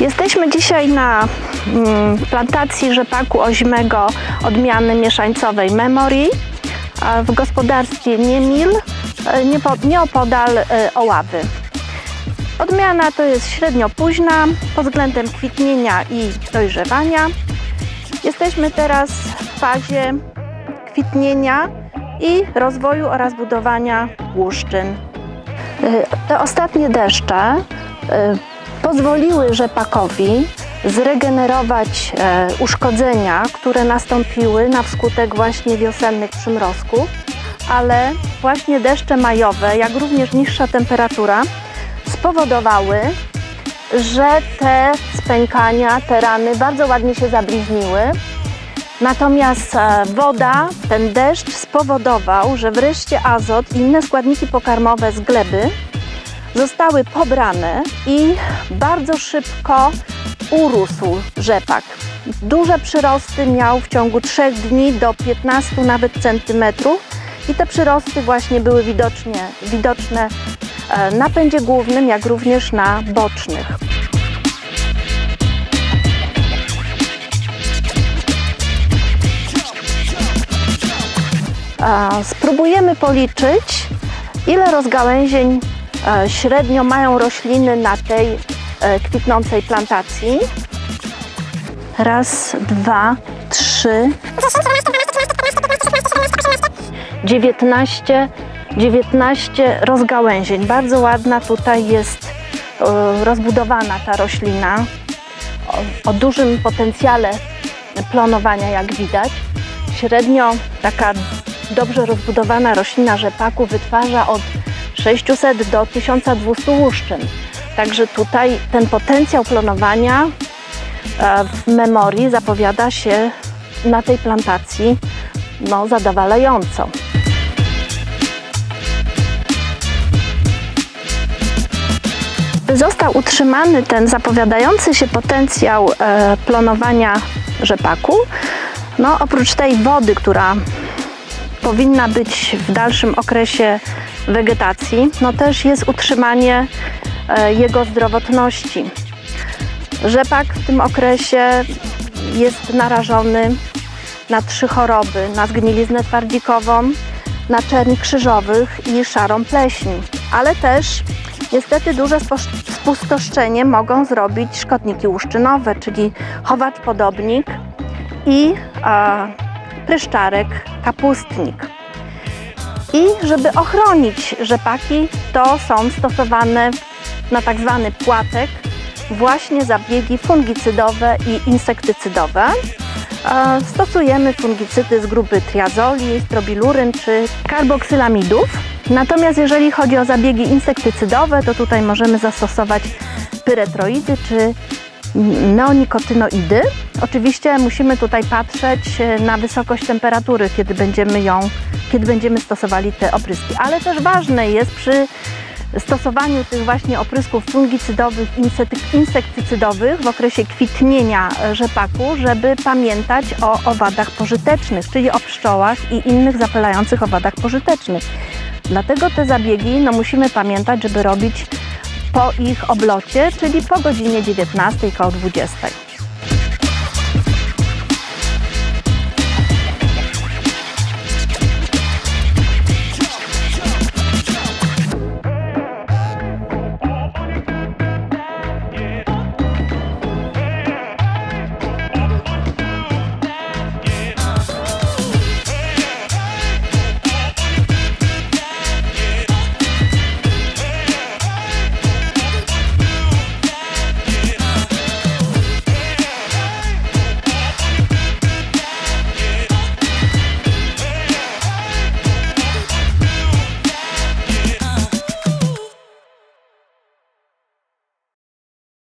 Jesteśmy dzisiaj na mm, plantacji rzepaku ozimego odmiany mieszańcowej Memory w gospodarstwie Niemil, e, nieopodal e, Oławy. Odmiana to jest średnio późna pod względem kwitnienia i dojrzewania. Jesteśmy teraz w fazie kwitnienia i rozwoju oraz budowania łuszczyn. Y, Te ostatnie deszcze pozwoliły rzepakowi zregenerować e, uszkodzenia, które nastąpiły na wskutek właśnie wiosennych przymrozków, ale właśnie deszcze majowe, jak również niższa temperatura spowodowały, że te spękania, te rany bardzo ładnie się zabliźniły. Natomiast e, woda, ten deszcz spowodował, że wreszcie azot i inne składniki pokarmowe z gleby zostały pobrane i bardzo szybko urósł rzepak. Duże przyrosty miał w ciągu 3 dni do 15 nawet centymetrów i te przyrosty właśnie były widocznie, widoczne e, na pędzie głównym, jak również na bocznych. E, Spróbujemy policzyć, ile rozgałęzień średnio mają rośliny na tej e, kwitnącej plantacji. Raz, dwa, trzy, 19, 19 rozgałęzień. Bardzo ładna tutaj jest e, rozbudowana ta roślina o, o dużym potencjale plonowania, jak widać. Średnio taka dobrze rozbudowana roślina rzepaku wytwarza od 600 do 1200 łuszczyn. Także tutaj ten potencjał plonowania e, w memorii zapowiada się na tej plantacji no, zadowalająco. By został utrzymany ten zapowiadający się potencjał e, plonowania rzepaku, no oprócz tej wody, która powinna być w dalszym okresie wegetacji, no też jest utrzymanie e, jego zdrowotności. Rzepak w tym okresie jest narażony na trzy choroby: na zgniliznę twardzikową, na czerń krzyżowych i szarą pleśń. Ale też niestety duże spustoszczenie mogą zrobić szkodniki łuszczynowe, czyli chowacz podobnik i e, pryszczarek kapustnik. I żeby ochronić rzepaki, to są stosowane na tak zwany płatek właśnie zabiegi fungicydowe i insektycydowe. Stosujemy fungicydy z grupy triazoli, strobiluryn czy karboksylamidów. Natomiast jeżeli chodzi o zabiegi insektycydowe, to tutaj możemy zastosować pyretroidy czy neonikotynoidy. Oczywiście musimy tutaj patrzeć e, na wysokość temperatury, kiedy będziemy ją, kiedy będziemy stosowali te opryski. Ale też ważne jest przy stosowaniu tych właśnie oprysków fungicydowych, insektycydowych w okresie kwitnienia e, rzepaku, żeby pamiętać o owadach pożytecznych, czyli o pszczołach i innych zapylających owadach pożytecznych. Dlatego te zabiegi no, musimy pamiętać, żeby robić po ich oblocie, czyli po godzinie 19 koło 20.